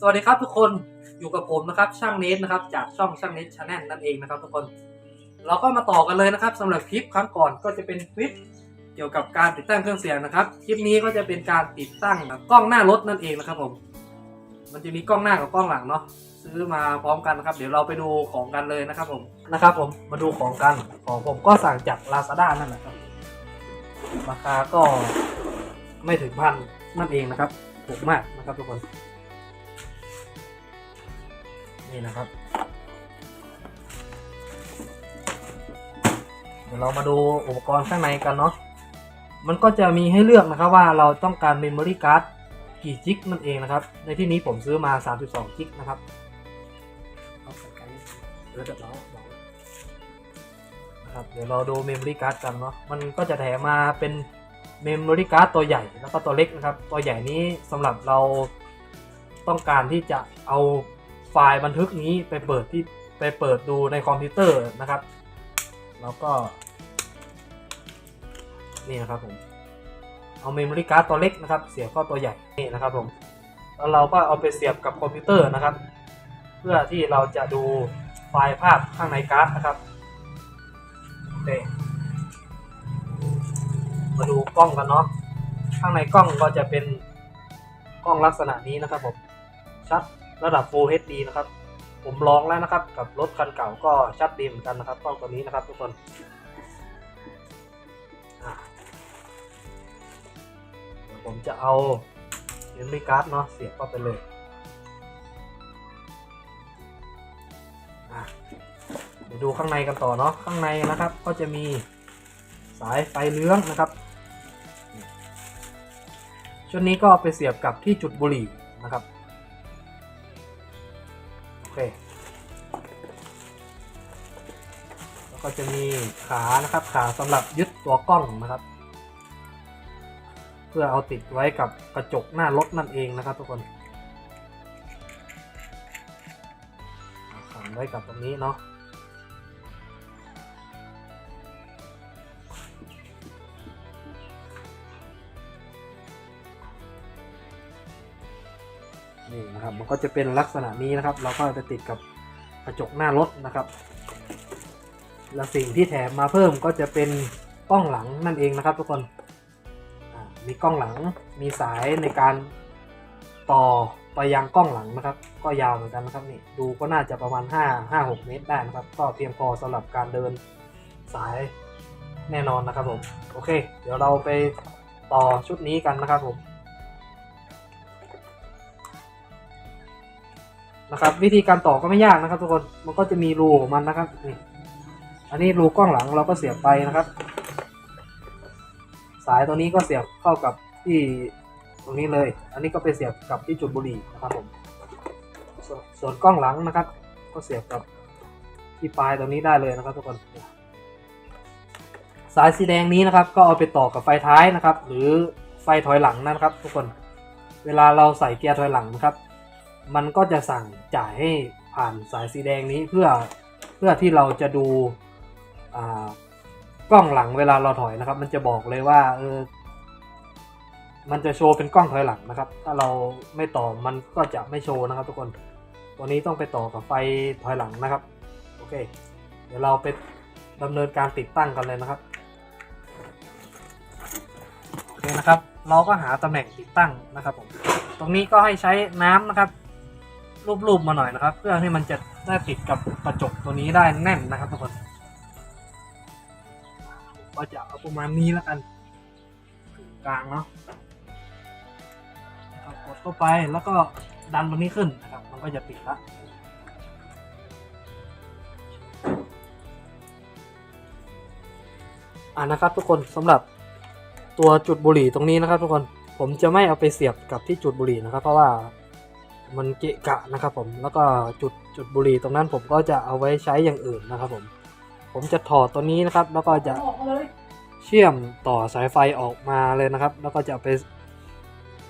สวัสดีครับทุกคนอยู่กับผมนะครับช่างเนทนะครับจากช่องช่างเนทชาแนลนั่นเองนะครับทุกคน เราก็มาต่อกันเลยนะครับสำหรับคลิปครั้งก่อนก็จะเป็นคลิปเกี่ยวกับการติดตั้งเครื่องเสียงนะครับ คลิปนี้ก็จะเป็นการติดตั้งกล้องหน้ารถนั่นเองนะครับผม มันจะมีกล้องหน้ากับกล้องหลังเนาะซื้อมาพร้อมกันนะครับ เดี๋ยวเราไปดูของกันเลยนะครับผมนะครับ ผมมาดูของกันของผมก็สั่งจาก Lazada นั่นแหละครับราคาก็ไม่ถึงพันนั่นเองนะครับถูกมากนะครับทุกคน นี่นะครับ เดี๋ยวเรามาดูอุปกรณ์ข้างในกันเนาะ มันก็จะมีให้เลือกนะครับว่าเราต้องการ Memory Card กี่จิกนั่นเองนะครับ ในที่นี้ผมซื้อมา 32จิกนะครับเอาใส่ไกลเดี๋ยวจะเล้านะครับ เดี๋ยวเราดู Memory Card กันเนาะ มันก็จะแถมมาเป็น Memory Card ตัวใหญ่แล้วก็ตัวเล็กนะครับ ตัวใหญ่นี้สำหรับเราต้องการที่จะเอา ล์บันทึกนี้ไปเปิดที่ไปเปิดดูในคอมพิวเตอร์นะครับ แล้วก็ นี่นะครับผมเอาเมมโมรี่การ์ดตัวเล็กนะครับ เสียบเข้าตัวใหญ่นี่นะครับผมแล้วเราก็เอาไปเสียบกับคอมพิวเตอร์นะครับ เพื่อที่เราจะดูไฟล์ภาพข้างในการ์ดนะครับโอเคมาดูกล้องกันเนาะข้างในกล้องก็จะเป็นกล้องลักษณะนี้นะครับผมชัด ระดับ Full HD นะครับ ผมลองแล้วนะครับ กับรถคันเก่าก็ชัดดีเหมือนกันนะครับกล้องตัวนี้นะครับทุกคนผมจะเอาเมมโมรี่การ์ดเนาะเสียบเข้าไปเลยเดี๋ยวดูข้างในกันต่อเนาะข้างในนะครับ ก็จะมีสายไฟเลื้องนะครับชุดนี้ก็ไปเสียบกับที่จุดบุหรี่นะครับ ก็จะมีขานะครับ ขาสำหรับยึดตัวกล้องนะครับ เพื่อเอาติดไว้กับกระจกหน้ารถนั่นเองนะครับทุกคนขันไว้กับตรงนี้เนาะนี่นะครับมันก็จะเป็นลักษณะนี้นะครับ เราก็จะติดกับกระจกหน้ารถนะครับ และสิ่งที่แถมมาเพิ่มก็จะเป็นกล้องหลังนั่นเองนะครับทุกคนมีกล้องหลังมีสายในการต่อไปยังกล้องหลังนะครับ ก็ยาวเหมือนกันนะครับนี่ดูก็น่าจะประมาณ 5 5 6 เมตรได้นะครับ ก็เพียงพอสำหรับการเดินสายแน่นอนนะครับผมโอเค เดี๋ยวเราไปต่อชุดนี้กันนะครับผมนะครับ วิธีการต่อก็ไม่ยากนะครับ ทุกคนมันก็จะมีรูของมันนะครับนี่ อันนี้รูกล้องหลังเราก็เสียบไปนะครับ สายตัวนี้ก็เสียบเข้ากับที่ตรงนี้เลย อันนี้ก็ไปเสียบกับที่จุดบุหรี่นะครับผมสส่วนกล้องหลังนะครับ ก็เสียบกับที่ปลายตรงนี้ได้เลยนะครับทุกคน สายสีแดงนี้นะครับ ก็เอาไปต่อกับไฟท้ายนะครับ หรือไฟถอยหลังนะครับ ทุกคน เวลาเราใส่เกียร์ถอยหลังนะครับ มันก็จะสั่งจ่ายให้ผ่านสายสีแดงนี้เพื่อเพื่อที่เราจะดู กล้องหลังเวลาเราถอยนะครับ มันจะบอกเลยว่าเออมันจะโชว์เป็นกล้องถอยหลังนะครับ ถ้าเราไม่ต่อมันก็จะไม่โชว์นะครับ ทุกคนตัวนี้ต้องไปต่อกับไฟถอยหลังนะครับ โอเค เดี๋ยวเราไปดำเนินการติดตั้งกันเลยนะครับโอเคนะครับ เราก็หาตำแหน่งติดตั้งนะครับผมตรงนี้ก็ให้ใช้น้ำนะครับ รูปๆมาหน่อยนะครับ เพื่อให้มันจะได้ติดกับกระจกตัวนี้ได้แน่นนะครับทุกคน ก็จะเอาประมาณนี้แล้วกันถึงกลางเนาะนะครับกดเข้าไปแล้วก็ดันตรงนี้ขึ้นนะครับ มันก็จะติดละอ่านะครับทุกคนสำหรับตัวจุดบุหรี่ตรงนี้นะครับทุกคนผมจะไม่เอาไปเสียบกับที่จุดบุหรี่นะครับ เพราะว่ามันเกะกะนะครับผมแล้วก็จุดจุดบุหรี่ตรงนั้นผมก็จะเอาไว้ใช้อย่างอื่นนะครับผม ผมจะถอดตัวนี้นะครับ แล้วก็จะเชื่อมต่อสายไฟออกมาเลยนะครับ แล้วก็จะเอาไป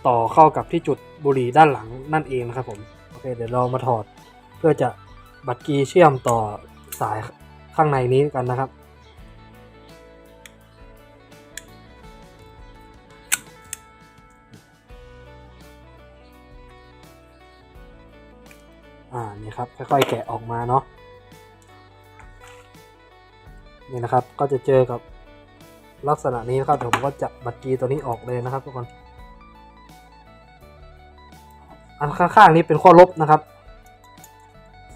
ต่อเข้ากับที่จุดบุหรี่ด้านหลังนั่นเองนะครับผมโอเคเดี๋ยวเรามาถอดเพื่อจะบัตรกีย์เชื่อมต่อสายข้างในนี้กันนะครับอ่านี่ครับค่อยๆแกะออกมาเนาะ นี่นะครับ ก็จะเจอกับลักษณะนี้นะครับเดี๋ยวผมก็จับบัตรกีตัวนี้ออกเลยนะครับทุกคน อันข้างๆนี้เป็นข้อลบนะครับ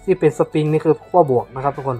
ที่เป็นสปริงนี่คือข้อบวกนะครับทุกคน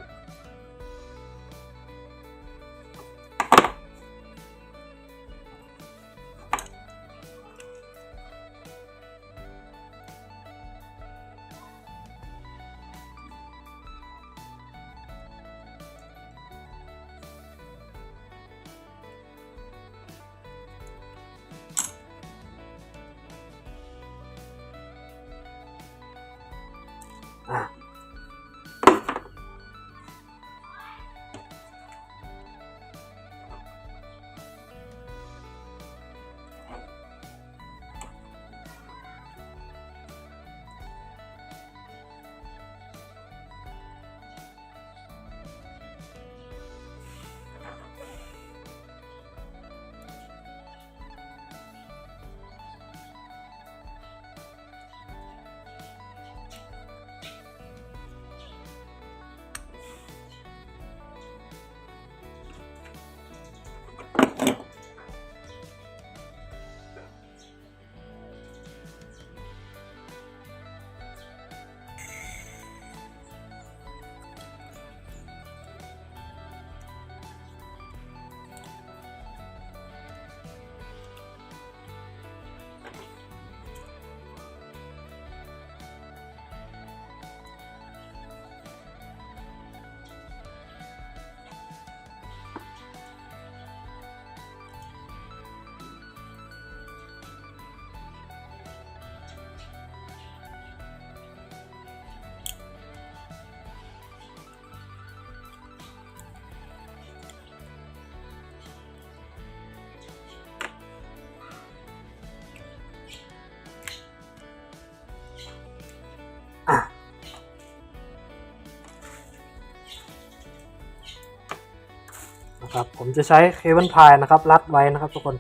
ครับ ผมจะใช้เคเบิลพายนะครับ รัดไว้นะครับทุกคน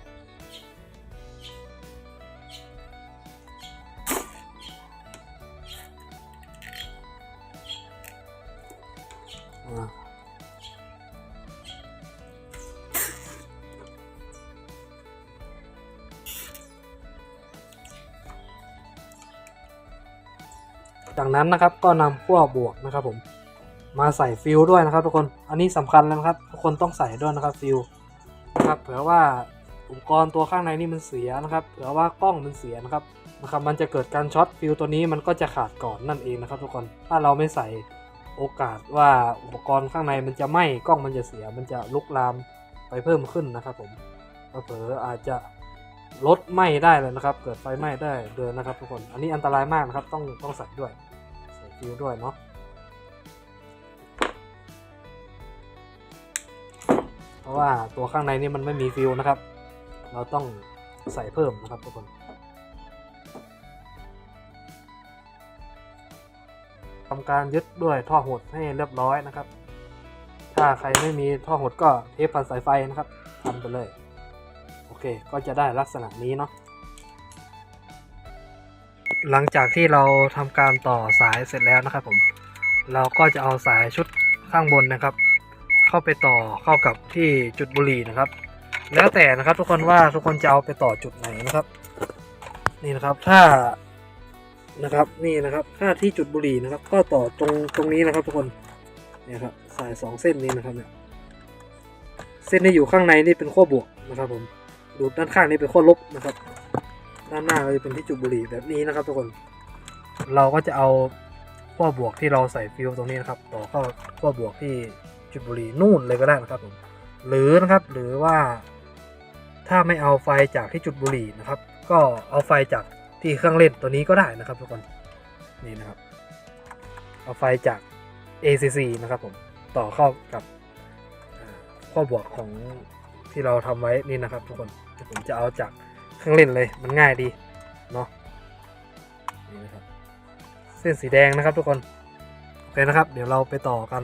จากนั้นนะครับก็นำขั้วบวกนะครับผม มาใส่ฟิลด้วยนะครับ ทุกคน อันนี้สำคัญแล้วนะครับ ทุกคนต้องใส่ด้วยนะครับฟิลนะครับ เผื่อว่าอุปกรณ์ตัวข้างในนี่มันเสียนะครับ เผื่อว่ากล้องมันเสียนะครับนะครับ มันจะเกิดการช็อตฟิลตัวนี้มันก็จะขาดก่อนนั่นเองนะครับ ทุกคน ถ้าเราไม่ใส่โอกาสว่าอุปกรณ์ข้างในมันจะไหม้กล้องมันจะเสีย มันจะลุกลามไปเพิ่มขึ้นนะครับผมเผลออาจจะลดไหม้ได้เลยนะครับ เกิดไฟไหม้ได้เลยนะครับทุกคน อันนี้อันตรายมากนะครับ ต้องต้องใส่ด้วย ใส่ฟิลด้วยเนาะ เพราะว่าตัวข้างในนี่มันไม่มีฟิลนะครับ เราต้องใส่เพิ่มนะครับทุกคนทำการยึดด้วยท่อหดให้เรียบร้อยนะครับ ถ้าใครไม่มีท่อหดก็เทปพันสายไฟนะครับทำไปเลย โอเค ก็จะได้ลักษณะนี้เนาะหลังจากที่เราทำการต่อสายเสร็จแล้วนะครับผม เราก็จะเอาสายชุดข้างบนนะครับ เข้าไปต่อเข้ากับที่จุดบุหรี่นะครับ แล้วแต่นะครับทุกคนว่าทุกคนจะเอาไปต่อจุดไหนนะครับ นี่นะครับถ้านะครับนี่นะครับถ้าที่จุดบุหรี่นะครับ ก็ต่อตรงตรงนี้นะครับทุกคนเนี่ยครับสายสองเส้นนี้นะครับเนี่ยเส้นที่อยู่ข้างในนี่เป็นขั้วบวกนะครับ ผมดูด้านข้างนี่เป็นขั้วลบนะครับ ด้านหน้าก็จะเป็นที่จุดบุหรี่แบบนี้นะครับทุกคน เราก็จะเอาขั้วบวกที่เราใส่ฟิวตรงนี้นะครับ ต่อเข้าขั้วบวกที่ จุดบุหรี่นู่นเลยก็ได้นะครับผมหรือนะครับหรือว่าถ้าไม่เอาไฟจากที่จุดบุหรี่นะครับ ก็เอาไฟจากที่เครื่องเล่นตัวนี้ก็ได้นะครับทุกคนนี่นะครับ เอาไฟจาก ACC นะครับผมต่อเข้ากับข้อบวกของที่เราทำไว้นี่นะครับ ทุกคนผมจะเอาจากเครื่องเล่นเลยมันง่ายดีเนาะนี่นะครับเส้นสีแดงนะครับทุกคน โอเคนะครับ เดี๋ยวเราไปต่อกัน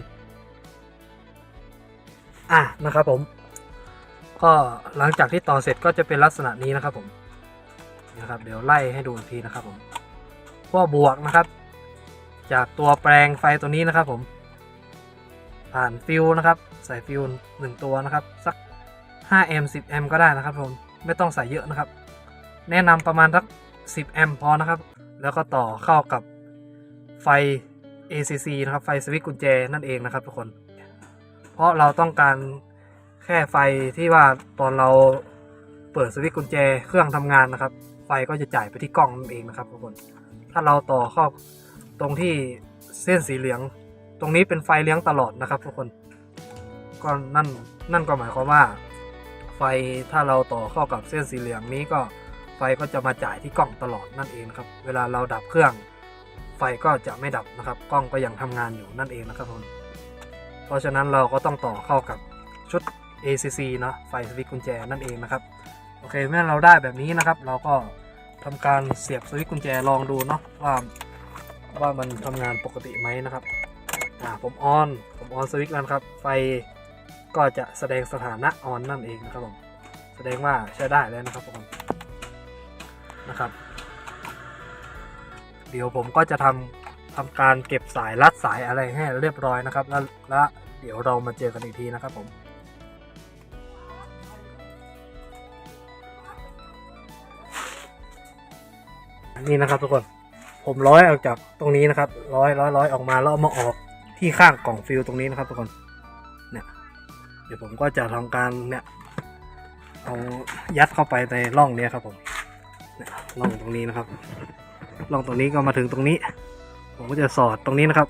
อะนะครับผม ก็หลังจากที่ต่อเสร็จก็จะเป็นลักษณะนี้นะครับผมนะครับเดี๋ยวไล่ให้ดูอีกทีนะครับผมขั้วบวกนะครับ จากตัวแปลงไฟตัวนี้นะครับ ผม ผ่านฟิวนะครับ ใส่ฟิวหนึ่งตัวนะครับ สัก5แอมป์10แอมป์ก็ได้นะครับผมไม่ต้องใส่เยอะนะครับ แนะนำประมาณสัก10แอมป์พอนะครับ แล้วก็ต่อเข้ากับไฟ ACC นะครับ ไฟสวิตช์กุญแจนั่นเองนะครับทุกคน เพราะเราต้องการแค่ไฟที่ว่าตอนเราเปิดสวิตช์กุญแจเครื่องทำงานนะครับ ไฟก็จะจ่ายไปที่กล้องนั่นเองนะครับทุกคน ถ้าเราต่อเข้าตรงที่เส้นสีเหลือง ตรงนี้เป็นไฟเลี้ยงตลอดนะครับทุกคน ก็นั่นนั่นก็หมายความว่า ไฟถ้าเราต่อเข้ากับเส้นสีเหลืองนี้ก็ไฟก็จะมาจ่ายที่กล้องตลอดนั่นเองครับ เวลาเราดับเครื่อง ไฟก็จะไม่ดับนะครับ กล้องก็ยังทำงานอยู่นั่นเองนะครับผม เพราะฉะนั้นเราก็ต้องต่อเข้ากับชุด ACC เนาะไฟสวิตช์กุญแจนั่นเองนะครับ โอเคเมื่อเราได้แบบนี้นะครับ เราก็ทำการเสียบสวิตช์กุญแจลองดูเนาะว่าว่ามันทำงานปกติไหมนะครับอ่าผมออนผมออนสวิตช์แล้วครับ ไฟก็จะแสดงสถานะออนนั่นเองนะครับผมแสดงว่าใช้ได้แล้วนะครับผมนะครับ เดี๋ยวผมก็จะทำ ทำการเก็บสายรัดสายอะไรให้เรียบร้อยนะครับ แล้วแล้วเดี๋ยวเรามาเจอกันอีกทีนะครับผมนี่นะครับทุกคนผมร้อยออกจากตรงนี้นะครับร้อยร้อยร้อยออกมาแล้วมาออกที่ข้างกล่องฟิลตรงนี้นะครับทุกคนเนี่ยเดี๋ยวผมก็จะทำการเนี่ยเอายัดเข้าไปในร่องเนี้ยครับผมร่องตรงนี้นะครับร่องตรงนี้ก็มาถึงตรงนี้ ผมก็จะสอดตรงนี้นะครับ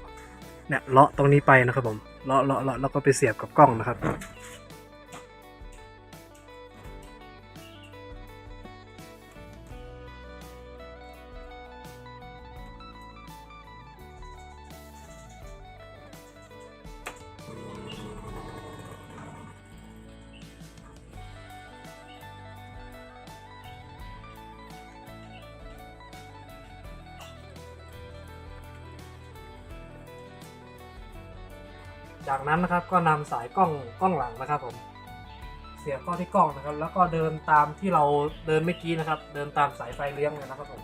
เนี่ยเลาะตรงนี้ไปนะครับผมเลาะเลาะเลาะแล้วก็ไปเสียบกับกล้องนะครับ จากนั้นนะครับก็นำสายกล้องกล้องหลังนะครับผมเสียบเข้าที่กล้องนะครับ แล้วก็เดินตามที่เราเดินเมื่อกี้นะครับ เดินตามสายไฟเลี้ยงเลยนะครับผม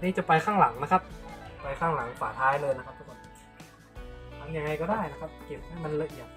อันนี้จะไปข้างหลังนะครับ ไปข้างหลังฝาท้ายเลยนะครับทุกคนทำยังไงก็ได้นะครับ เก็บให้มันละเอียด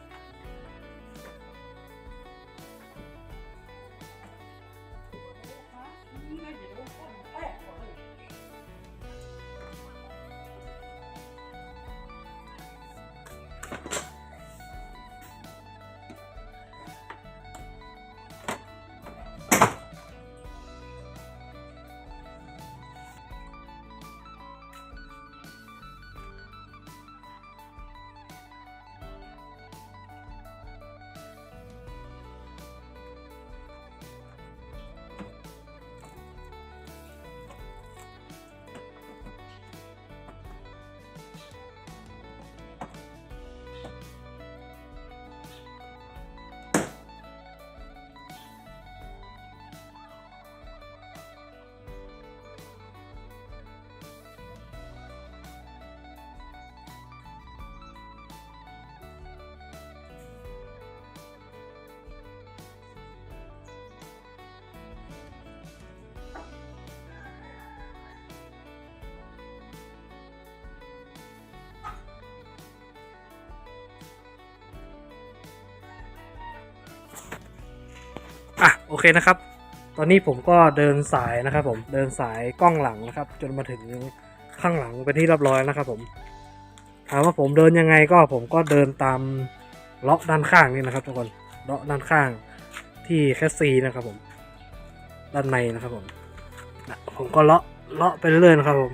โอเคนะครับ ตอนนี้ผมก็เดินสายนะครับผมเดินสายกล้องหลังนะครับ จนมาถึงข้างหลังเป็นที่เรียบร้อยนะครับผมถามว่าผมเดินยังไงก็ผมก็เดินตามเลาะด้านข้างนี่นะครับทุกคนเลาะด้านข้างที่แคสซีนะครับผมด้านในนะครับผมผมก็เลาะเลาะไปเรื่อยๆนะครับผม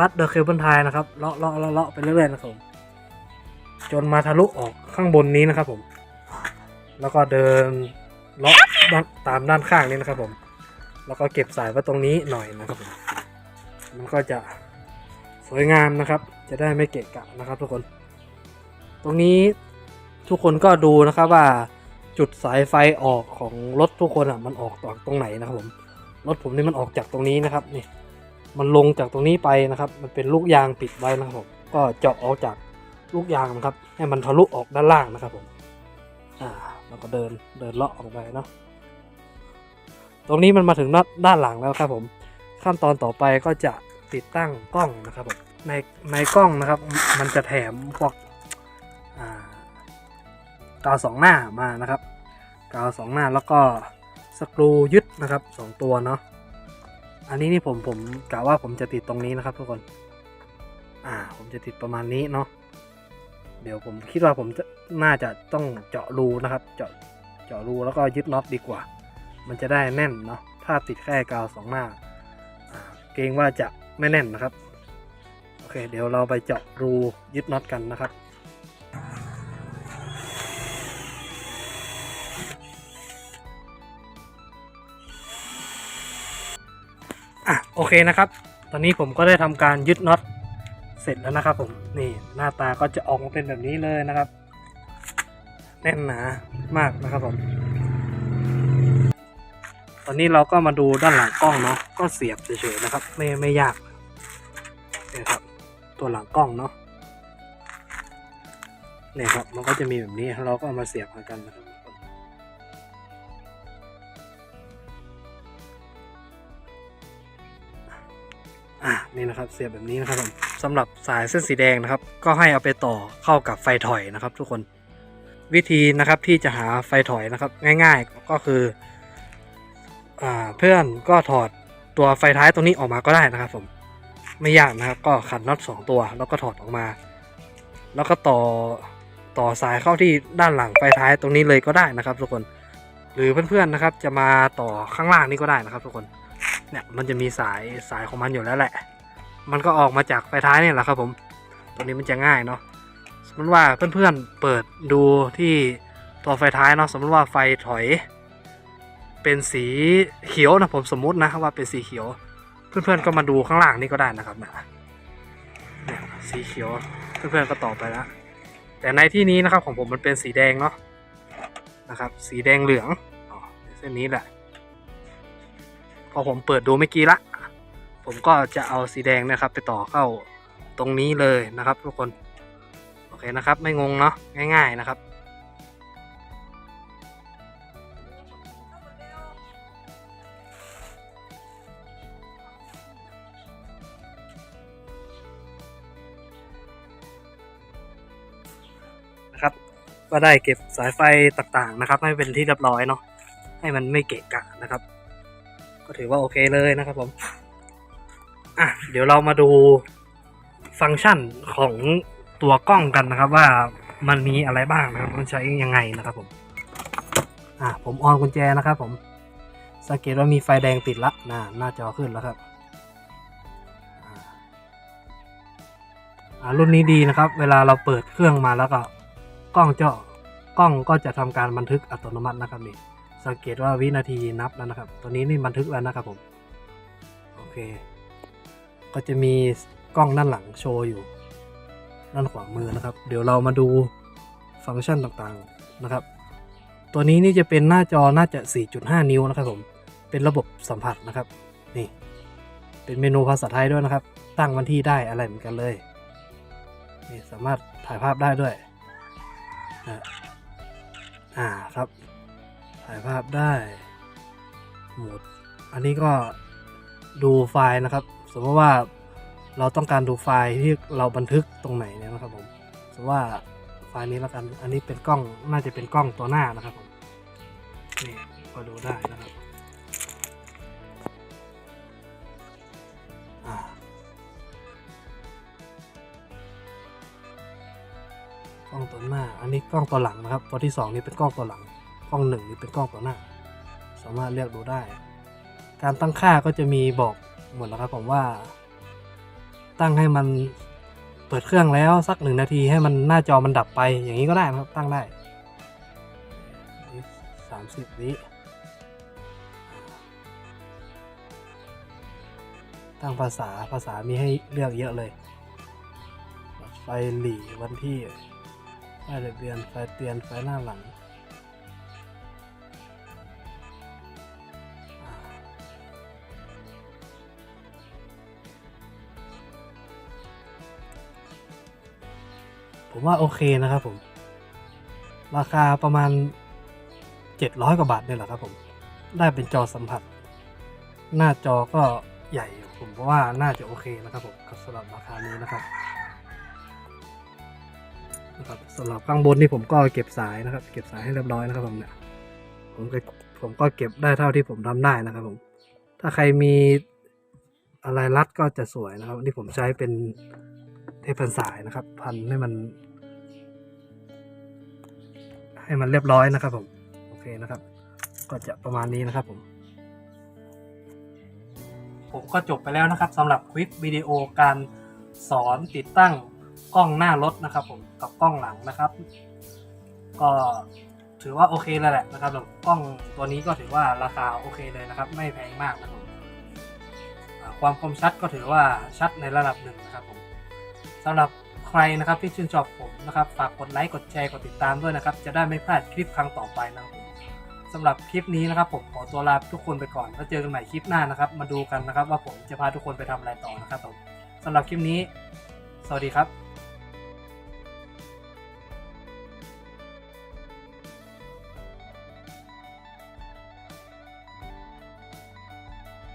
รัดเดอะเคเบิลไทนะครับเลาะเลาะเลาะเลาะไปเรื่อยๆนะครับผมจนมาทะลุออกข้างบนนี้นะครับผม แล้วก็เดินเลาะ ตามด้านข้างนี้นะครับผม แล้วก็เก็บสายไว้ตรงนี้หน่อยนะครับผมมันก็จะสวยงามนะครับ จะได้ไม่เกะกะนะครับ ทุกคน ตรงนี้ทุกคนก็ดูนะครับว่าจุดสายไฟออกของรถทุกคนอะมันออกจากตรงไหนนะครับผมรถผมนี่มันออกจากตรงนี้นะครับนี่มันลงจากตรงนี้ไปนะครับ มันเป็นลูกยางปิดไว้นะครับผมก็เจาะออกจากลูกยางนะครับ ให้มันทะลุออกด้านล่างนะครับผมอ่าแล้วก็เดินเดินเลาะออกไปเนาะ ตรงนี้มันมาถึงด้านหลังแล้วครับผมขั้นตอนต่อไปก็จะติดตั้งกล้องนะครับผมในในกล้องนะครับมันจะแถมพวกอ่ากาวสองหน้ามานะครับกาวสองหน้าแล้วก็สกรูยึดนะครับสองตัวเนาะอันนี้นี่ผมผมกะว่าผมจะติดตรงนี้นะครับทุกคนอ่าผมจะติดประมาณนี้เนาะเดี๋ยวผมคิดว่าผมจะน่าจะต้องเจาะรูนะครับ เจาะเจาะรูแล้วก็ยึดน็อตดีกว่า มันจะได้แน่นเนาะถ้าติดแค่กาวสองหน้า เกรงว่าจะไม่แน่นนะครับ โอเค เดี๋ยวเราไปเจาะรูยึดน็อตกันนะครับอะโอเคนะครับ ตอนนี้ผมก็ได้ทำการยึดน็อตเสร็จแล้วนะครับ ผมนี่หน้าตาก็จะออกมาเป็นแบบนี้เลยนะครับ แน่นหนามากนะครับผม อนนี้เราก็มาดูด้านหลังกล้องเนาะก็เสียบเฉยๆนะครับ ไม่ไม่ยากนี่ครับ ตัวหลังกล้องเนาะเนี่ยครับมันก็จะมีแบบนี้เราก็เอามาเสียบเหมือนกันนะครับอะนี่นะครับเสียบแบบนี้นะครับผมสำหรับสายเส้นสีแดงนะครับ ก็ให้เอาไปต่อเข้ากับไฟถอยนะครับ ทุกคนวิธีนะครับที่จะหาไฟถอยนะครับ ง่าย ๆ ก็คือ เพื่อนก็ถอดตัวไฟท้ายตรงนี้ออกมาก็ได้นะครับผมไม่ยากนะครับก็ขันน็อตสองตัว แล้วก็ถอดออกมา แล้วก็ต่อต่อสายเข้าที่ด้านหลังไฟท้ายตรงนี้เลยก็ได้นะครับ ทุกคนหรือเพื่อนๆนะครับ จะมาต่อข้างล่างนี่ก็ได้นะครับ ทุกคนเนี่ยมันจะมีสายสายของมันอยู่แล้วแหละ มันก็ออกมาจากไฟท้ายเนี่ยแหละครับ ผมตัวนี้มันจะง่ายเนาะสมมติว่าเพื่อนๆเปิดดูที่ตัวไฟท้ายเนาะสมมติว่าไฟถอย เป็นสีเขียวนะผมสมมุตินะว่าเป็นสีเขียว เพื่อนๆก็มาดูข้างล่างนี่ก็ได้นะครับเนี่ยเนี่ยสีเขียวเพื่อนๆก็ต่อไปแล้วแต่ในที่นี้นะครับของผมมันเป็นสีแดงเนาะนะครับ สีแดงเหลืองอเส้นนี้แหละ พอผมเปิดดูเมื่อกี้ละผมก็จะเอาสีแดงนะครับ ไปต่อเข้าตรงนี้เลยนะครับ ทุกคนโอเคนะครับ ไม่งงเนาะง่าย ๆนะครับ ก็ได้เก็บสายไฟต่างๆนะครับ ให้เป็นที่เรียบร้อยเนาะให้มันไม่เกะกะนะครับ ก็ถือว่าโอเคเลยนะครับผมอะเดี๋ยวเรามาดูฟังก์ชันของตัวกล้องกันนะครับ ว่ามันมีอะไรบ้างนะครับมันใช้ยังไงนะครับผมอะผมออนกุญแจนะครับ ผมสังเกตว่ามีไฟแดงติดละนะหน้าจอขึ้นแล้วครับอ่ารุ่นนี้ดีนะครับ เวลาเราเปิดเครื่องมาแล้วก็ กล้องจะกล้องก็จะทำการบันทึกอัตโนมัตินะครับนี่สังเกตว่าวินาทีนับแล้วนะครับ ตัวนี้นี่บันทึกแล้วนะครับผมโอเค ก็จะมีกล้องด้านหลังโชว์อยู่ ด้านขวามือนะครับ เดี๋ยวเรามาดูฟังก์ชันต่างๆนะครับ ตัวนี้นี่จะเป็นหน้าจอน่าจะ 4.5 นิ้วนะครับผมเป็นระบบสัมผัสนะครับนี่ เป็นเมนูภาษาไทยด้วยนะครับ ตั้งวันที่ได้อะไรเหมือนกันเลยนี่สามารถถ่ายภาพได้ด้วย นะอ่าครับถ่ายภาพได้โหมดอันนี้ก็ดูไฟล์นะครับ สมมติว่าเราต้องการดูไฟล์ที่เราบันทึกตรงไหนเนี่ยนะครับผมสมมติว่าไฟล์นี้แล้วกัน อันนี้เป็นกล้องน่าจะเป็นกล้องตัวหน้านะครับผมนี่ก็ดูได้นะครับ กล้องตัวหน้า อันนี้กล้องตัวหลังนะครับ ตัวที่สองนี่เป็นกล้องตัวหลัง กล้องหนึ่งนี่เป็นกล้องตัวหน้า สามารถเลือกดูได้ การตั้งค่าก็จะมีบอกหมดแล้วครับผมว่า ตั้งให้มันเปิดเครื่องแล้วสักหนึ่งนาทีให้มันหน้าจอมันดับไปอย่างนี้ก็ได้นะครับ ตั้งได้สามสิบวิตั้งภาษาภาษามีให้เลือกเยอะเลย ไฟหลีวันที่ ไฟเด็กเรียนไฟเตียนไฟหน้าหลังผมว่าโอเคนะครับผม ราคาประมาณ 700 กว่าบาทเนี่ยแหละครับผม ได้เป็นจอสัมผัส หน้าจอก็ใหญ่ผมว่าน่าจะโอเคนะครับผมสำหรับราคานี้นะครับ นะครับสำหรับข้างบนนี่ผมก็เก็บสายนะครับ เก็บสายให้เรียบร้อยนะครับผมเนี่ยผมก็ผมก็เก็บได้เท่าที่ผมทำได้นะครับผมถ้าใครมีอะไรรัดก็จะสวยนะครับนี่ผมใช้เป็นเทปพันสายนะครับ พันให้มัน ให้มันเรียบร้อยนะครับผมโอเคนะครับ ก็จะประมาณนี้นะครับผมผมก็จบไปแล้วนะครับสำหรับคลิปวิดีโอการสอนติดตั้ง กล้องหน้ารถนะครับผมกับกล้องหลังนะครับ ก็ถือว่าโอเคแล้วแหละนะครับกล้องตัวนี้ก็ถือว่าราคาโอเคเลยนะครับ ไม่แพงมากนะครับผมความคมชัดก็ถือว่าชัดในระดับหนึ่งนะครับผมสำหรับใครนะครับที่ชื่นชอบผมนะครับ ฝากกดไลค์กดแชร์กดติดตามด้วยนะครับ จะได้ไม่พลาดคลิปครั้งต่อไปนะครับสำหรับคลิปนี้นะครับ ผมขอตัวลาทุกคนไปก่อน แล้วเจอกันใหม่คลิปหน้านะครับ มาดูกันนะครับ ว่าผมจะพาทุกคนไปทำอะไรต่อนะครับผมสำหรับคลิปนี้ สวัสดีครับ